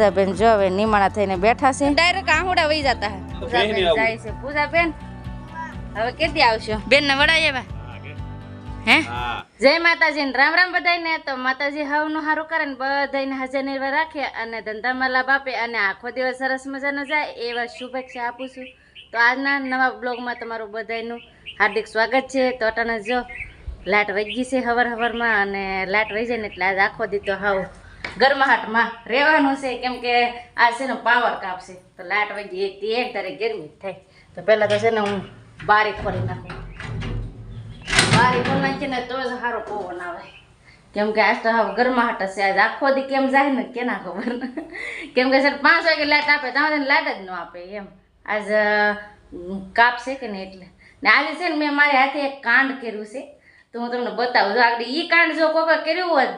પૂજાબેન જો હવે નિમાણા થઈને બેઠા છે. ડાયરેક્ટ આહુડા વહી જતા હે. પૂજાબેન જાય છે. પૂજાબેન હવે કેદી આવશો? બેન ને વડાય હે? જય માતાજી. ને રામ રામ બધાને તો માતાજી હવનું સારું કરે ને બધાને હાજર નિર્ભર રાખે અને ધંધામાં લાભ આપે અને આખો દિવસ સરસ મજાનો જાય એવા શુભેચ્છા આપું છું. તો આજના નવા બ્લોગમાં તમારું બધાનું હાર્દિક સ્વાગત છે. તો અટાણે જો લાઇટ વહી ગઈ છે હવર હવરમાં અને લાઇટ વહી જાય ને એટલે આજ આખો દીધો તો હાવ ગરમાહટમાં રહેવાનું છે, કેમ કે આ છે ને પાવર કાપશે તો લાઇટ વાગી એક એક તારે ગરમી થાય. તો પહેલાં તો છે ને હું બારી ખોલી નાખું. બારી ખોલી નાખીને તો જ સારો પવન આવે. કેમ કે આજ તો હવે ગરમાહટ હશે આજ આખો દી કેમ જાય ને કેના ખબર? કેમ કે સર પાંચ વાગે લાઇટ આપે ત્યાં લાઇટ જ ન આપે એમ. આજ કાપશે કે નહીં એટલે. ને આજે છે ને મેં મારી હાથે એક કાંડ કર્યું છે. તો હું તમને બતાવું. જો આગળ એ કાંડ જો કોઈ કર્યું હોત,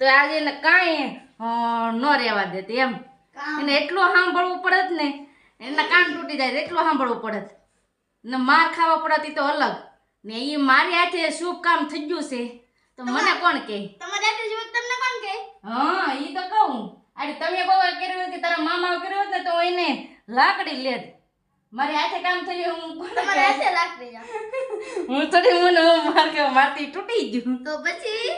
તો આજે એને કાંઈ ન રહેવા દેતી એમ. એને એટલું સાંભળવું પડત ને એના કાન તૂટી જાય એટલું સાંભળવું પડત. ને માર ખાવા પડત તો અલગ. ને એ મારી હાથે શુભ કામ થઈ ગયું છે તો મને કોણ કહે તમને કહે હા એ તો કહું. અરે તમે બહુ કર્યું કે તારા મામા કર્યું હોત ને તો એને લાકડી લેત મારી હાથે કામ થયું હું કોણ મારી હાથે લાકડી હું થોડી મને માર કે મારતી તૂટી ગયું. તો પછી?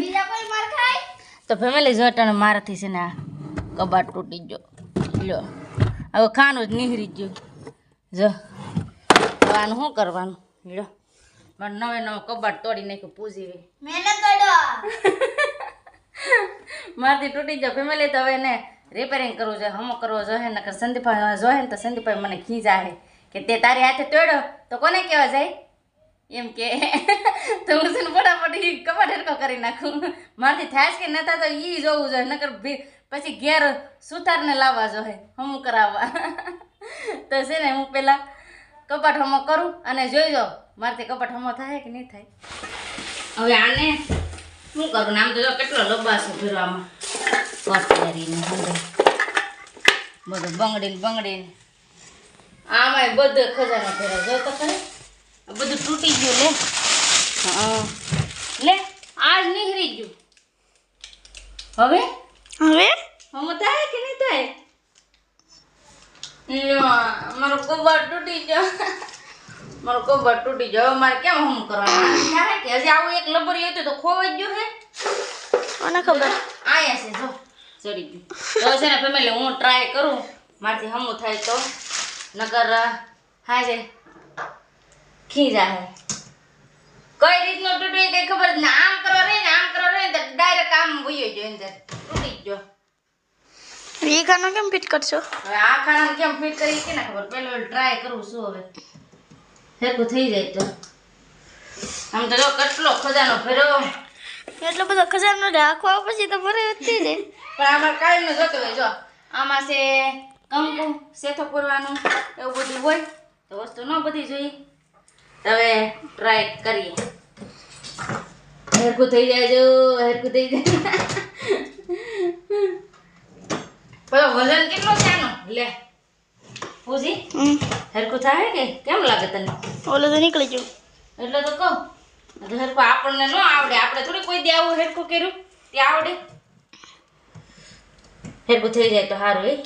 બીજા કોઈ માર ખાય? તો ફેમિલી જો અટાણે મારાથી છે ને આ કબાટ તૂટી ગયો. લ્યો. હવે ખાનું જ નીહરી ગયું. જો. આનું શું કરવાનું? લ્યો. પણ નવે નવો કબાટ તોડી નાખ્યું પૂજી મારથી તૂટી ગયો ફેમિલી તો હવે એને રિપેરિંગ કરવું જોઈએ હમો કરવો જોઈએ નકર સંદીપભાઈ જોહે ને તો સંદીપભાઈ મને ખીજાહે કે તે તારી હાથે તોડ્યો તો કોને કહેવા જાય? એમ કે, તો હું છે ને ફટાફટ એ કબાટ હેરકો કરી નાખું. મારથી થાય કે નતા તો એ જોવું જોઈએ, નકર પછી ઘેર સુથારને લાવવા જોઈએ, હમું કરાવવા. તો છે ને હું પહેલાં કપાટ હમો કરું અને જોઈ જાઉં, મારથી કપાટ હમો થાય કે નહીં થાય. હવે આને શું કરું? આમ તો જો કેટલો લબાસો ફેરવામાં કટલેરીને બધું બંગડીને બંગડીને. આમાંય બધો ખજાનો ફેરવ જો તો ખરી? બધું તૂટી ગયું લે. હા. લે આજ નીકળી ગયું. હવે? હવે? હમ થાય કે નહીં થાય? મારો કબાટ તૂટી ગયો. મારો કબાટ તૂટી ગયો. હવે મારે કેમ હમ કરવાનું? થાય કે હજી આવું એક લબરી હતું તો ખોવાઈ ગયું હે. મને ખબર? આયા છે જો. ચડી ગયું. તો છે ને ફેમિલી હું ટ્રાય કરું. મારથી હમું થાય તો. નગર હા છે ખીજા હે કઈ રીતનો તૂટ્યો એ કઈ ખબર ના આમ કરો રહે ને આમ કરો ને તો ડાયરેક્ટ આમ ભૂયો ગયો અંદર. તૂટી જ ગયો એ ખાનો કેમ ફિટ કરશો? હવે આ ખાનાને કેમ ફિટ કરી કે ના ખબર પેલો ટ્રાય કરું છું હવે. હેરકું થઈ જાય તો. આમ તો જો કેટલો ખજાનો ભર્યો. એટલો બધો ખજાનો રાખવા પછી તો ભરે થઈ જાય પણ આમાં કાંઈ ન જોતું હોય જો. આમાં છે કંકુ સેથો પૂરવાનું એવું બધું હોય. તો વસ્તુ ન બધી જોઈએ હવે ટ્રાય કરીએ. હેરકું થઈ જાય જો હેરકું થઈ જાય. પેલો વજન કેટલો છે આનો? લે. પૂછી. હમ. થાય કે? કેમ લાગે તને? ઓલો તો નીકળી ગયું. એટલે તો કહું. એટલે હેરકું આપણને ન આવડે. આપણે થોડી કોઈ દે આવું હેરકું કર્યું? તે આવડે? હેરકું થઈ જાય તો સારું એ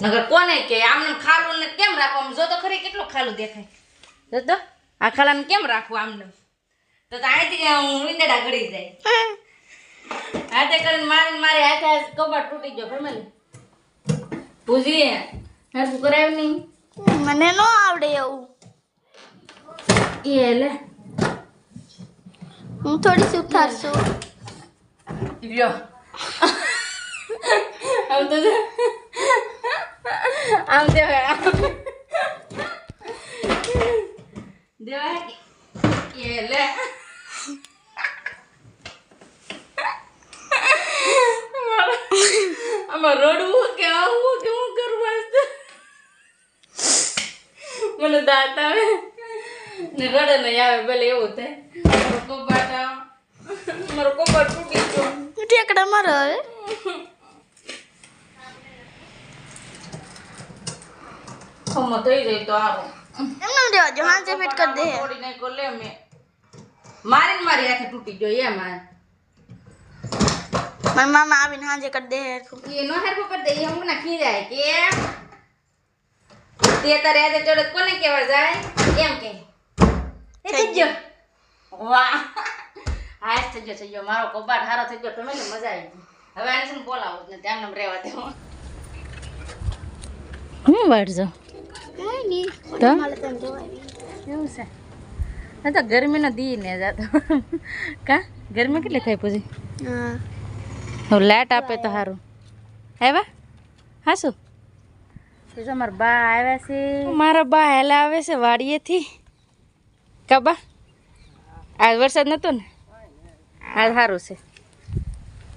નગર કોને કે? આમને ખાલું ને કેમ રાખવું? આમ જો તો ખરી કેટલું ખાલું દેખાય. તો આ ખાલાને કેમ રાખવું આમને? તો અહીંથી હું ઈંદડા ગળી જાય. હાથે કરીને મારીને મારી હાથે કબાટ તૂટી ગયો ફેમિલી પૂજી હેરકું કરાવ્યું નહીં? મને ન આવડે એવું. એ લે. હું થોડી સુથાર છું લ્યો. આમ તો. આમ દેવાય આમ. દેવાય કે? એ લે આમાં રડવું કે આવવું કે હું કરવું? મને દાંત આવે ને રડે નહીં આવે ભલે એવું થાય મારો આમ મારો કબાટ તૂટી ગયો ટેકડા મારો હવે ખમો થઈ જાય તો આરો એમને દેવા જો હાંજે ફિટ કરી દે. તોડી નાખ્યો લે મેં. મારીને મારી હાથે તૂટી ગયો એમ આ મારા મામા આવીને હાજે કરી દે. એ નો હેરખું કરી દે એ અમુક ના ખીજાય કે. તે તારે આજે ચડત કોને કહેવા જાય? એમ કે. એ થઈ ગયો. વાહ. હા થઈ ગયો થઈ ગયો. મારો કબાટ સારો થઈ ગયો તમે ને મજા આવી ગઈ. હવે આને છે ને ત્યાં નમ રહેવા દે હું વાળજો. તો મારે તો એમ જોવાય. એવું છે આ તો ગરમીનો દી ને જાતો કા ગરમી કેટલી થાય પછી હા. હવે લાઈટ આપે તો સારું આવ્યા હા શું તો જો મારા બા આવ્યા છે મારા બા હેલા આવે છે વાડીએથી કબા આજ વરસાદ નતો ને આજ સારું છે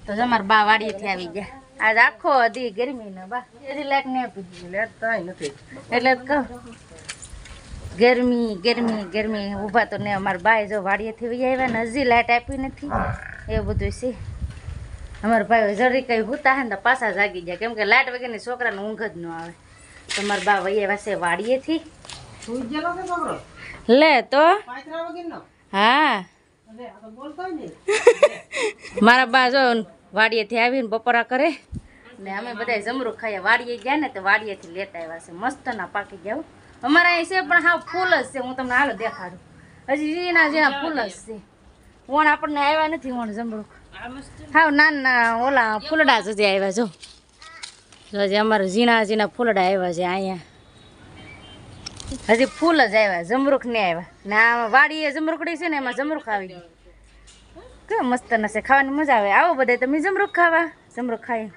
તો જો મારા બા વાડીએથી આવી ગયા આજ આખો દી ગરમી ને બા લાઈટ નહીં આપી એટલે કહું ગરમી ગરમી ગરમી. ઊભા તો ને અમારા ભાઈ જો વાડીએથી વહી આવ્યા ને હજી લાઈટ આપી નથી. એ બધું છે. અમારા ભાઈ જરી કઈ હુતા હે ને તો પાછા જાગી જાય કેમ કે લાઈટ વગરની છોકરાને ઊંઘ જ ન આવે. તો મારા બા વહી આવ્યા છે વાડીએથી. લે તો. હા. મારા બા જો વાડીએથી આવીને બપોરા કરે. ને અમે બધા જમરૂ ખાઈએ. વાડીએ ગયા ને તો વાડીએથી લેતા આવ્યા છે. મસ્ત ના પાકી ગયા. અમારા અહીં છે પણ હા ફૂલ જ છે. હું તમને હાલો દેખાડું. હજી ઝીણા ઝીણા ફૂલ જ છે. વણ આપણને આવ્યા નથી વણ જમરૂ હા નાના ઓલા ફૂલડા જ હજી આવ્યા જો. હજી અમારા ઝીણા ઝીણા ફૂલડા આવ્યા છે અહીંયા. હજી ફૂલ જ આવ્યા જમરૂખ ને આવ્યા. ને આ વાડીએ જમરૂખડી છે ને એમાં જમરૂખ આવી ગયું. કેવું મસ્ત નશે. ખાવાની મજા આવે. આવો બધા તમે જમરૂખ ખાવા? જમરૂખ ખાઈ.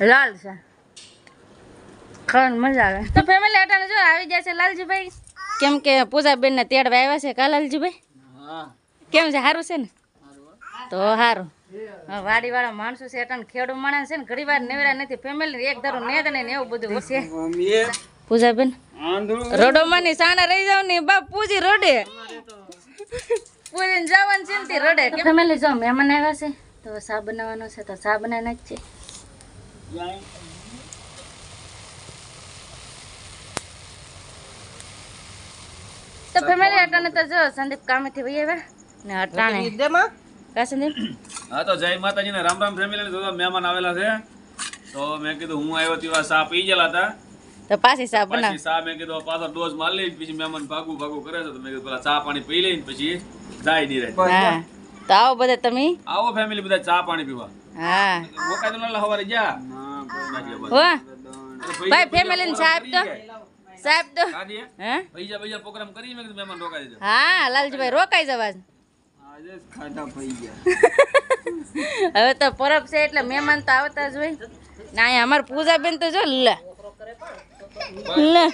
લાલ છે. ખાવાની મજા આવે. તો ફેમિલી અટાણે જો આવી જાય છે લાલજીભાઈ. કેમ કે પૂજાબેન ને તેડવા આવ્યા છે કા લાલજીભાઈ? કેમ છે સારું છે ને? તો સારું વાડી વાળા માણસો છે અટાણે ખેડૂ માણસ છે ને ઘણી વાર નેવરા નથી ફેમિલી એક ધારું નેદ ને એવું બધું છે. પૂજાબેન? રડોમાં ની સાના રહી જાવ ને બાપ પૂજી રડે. પૂજીને જવાનું છે ને તે રડે. ફેમિલી જો મહેમાન આવ્યા છે તો સા બનાવવાનો છે તો સા બનાવીને જ છે. તો ફેમિલી અટાણે તો જો સંદીપ કામેથી વહી આવ્યા. ને અટાણે. કા સંદીપ? હા તો જય માતાજી ને રામ રામ ફેમિલી તો મહેમાન આવેલા છે. તો મેં કીધું હું આવ્યો તેવા સા પી ગયેલા હતા. તો પાછી સા બનાવ. પાછી સા મેં કીધું પાછો ડોઝ માર લઈ પછી મહેમાન ભાગું ભાગું કરે છે. તો મેં કીધું પેલા ચા પાણી પી લઈને પછી જાય હા. તો આવો બધા તમે? આવો ફેમિલી બધા ચા પાણી પીવા. હા. મોકા તો હવારે જા. હો. ભાઈ ફેમિલી ને સાહેબ તો સાહેબ તો હે? પૈસા પૈસા પ્રોગ્રામ કરી મેં મહેમાન રોકાઈ દીધા હા લાલજીભાઈ રોકાઈ જવા આજે ખાધા પઈ ગયા હવે તો પરબ છે એટલે મહેમાન તો આવતા જ હોય. ના અમાર પૂજાબેન તો જો લે. લે.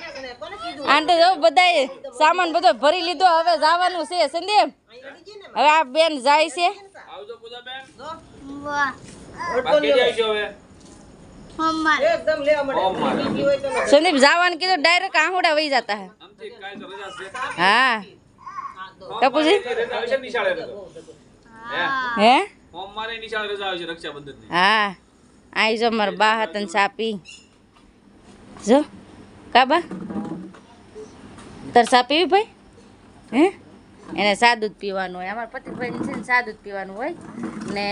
આને તો જો બધાએ સામાન બધો ભરી લીધો હવે જવાનું છે સંદીપ. હવે આ બેન જાય છે. આવજો પૂજા બેન વાહ. બાકી જાય છે હવે. સંદીપ જવાનું કીધું ડાયરેક્ટ આહુડા વહી જતા હે. હા તો. હે. હે? મારે નિશાળે રજા આવશે રક્ષાબંધનની. હા. આઈ જો મારા બા હતા સાપી. જો. કાબા તાર સા પીવી ભાઈ? હે? એને સાદું જ પીવાનું હોય. અમારા પતિભાઈ છે ને સાદું જ પીવાનું હોય. ને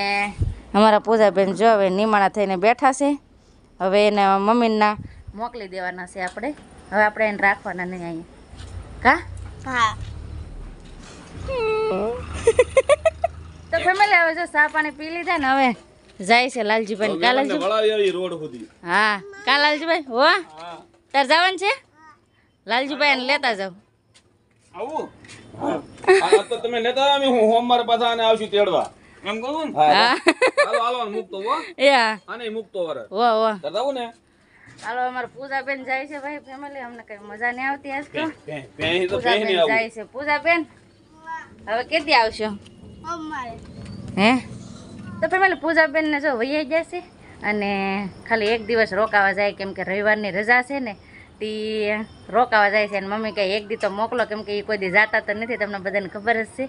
અમારા પૂજાબેન જો હવે નિમાણા થઈને બેઠા છે. હવે એને મમ્મીના મોકલી દેવાના છે આપણે. હવે આપણે એને રાખવાના નહીં અહીંયા. કા? હા. તો ફેમિલી હવે જો ચા પાણી પી લીધા ને હવે જાય છે લાલજીભાઈ કા લાલજી વળાવી આવી રોડ સુધી. હા. કા લાલજીભાઈ હો. તાર જવાનું છે? લાલજીભાઈ એને લેતા જાવ આવું? આ તો તમે લેતા હું હોમવાર પાછા આવશું તેડવા. એમ કહું હા હાલો હાલો આને હો. એ હા આને મૂકતો વરે હો હો ને? હાલો અમારે પૂજાબેન જાય છે ભાઈ ફેમિલી અમને કઈ મજા નહીં આવતી આજ તો. પે- તો પેહી પૂજાબેન નહીં જાય છે. પૂજાબેન હવે કેદી આવશો. હે? તો ફેમિલી પૂજાબેન ને જો વહી જશે છે અને ખાલી એક દિવસ રોકાવા જાય કેમ કે રવિવારની રજા છે ને તે રોકાવા જાય છે અને મમ્મી કહે એક દી તો મોકલો કેમ કે એ કોઈ દી જાતા તો નથી તમને બધાને ખબર જ છે.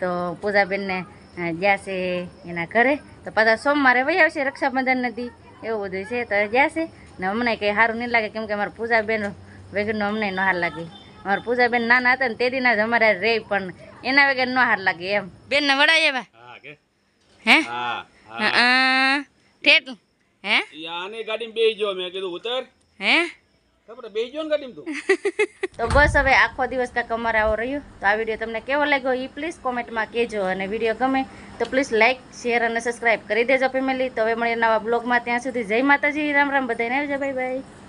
તો પૂજાબેનને છે એના ઘરે. તો પાછા સોમવારે વહી આવશે રક્ષાબંધન નથી એવું બધું છે. તો ગયા છે ને અમને કંઈ સારું નહીં લાગે. કેમ કે અમારા પૂજાબેન વગરનું અમને ન હાર લાગે. અમારા પૂજાબેન નાના હતા ને તે દીના જ અમારે રે પણ એના વગર ન હાર લાગે એમ. બેનને વડાય એવા? હે હા? હા હા. ઠેઠ. હે? આની ગાડીમાં બેહી ગયો. મેં કીધું ઉતર. હે? ગયો ને ગાડીમાં તું. બસ હવે આખો દિવસ કાંઈક અમારે આવો રહ્યો. તો આ વીડિયો તમને કેવો લાગ્યો એ પ્લીઝ કોમેન્ટમાં કહેજો. અને વીડિયો ગમે તો પ્લીઝ લાઇક શેર અને સબસ્ક્રાઇબ કરી દેજો ફેમિલી તો હવે મળીએ નવા બ્લોગમાં ત્યાં સુધી જય માતાજી. રામ રામ બધાને આવજો. Bye bye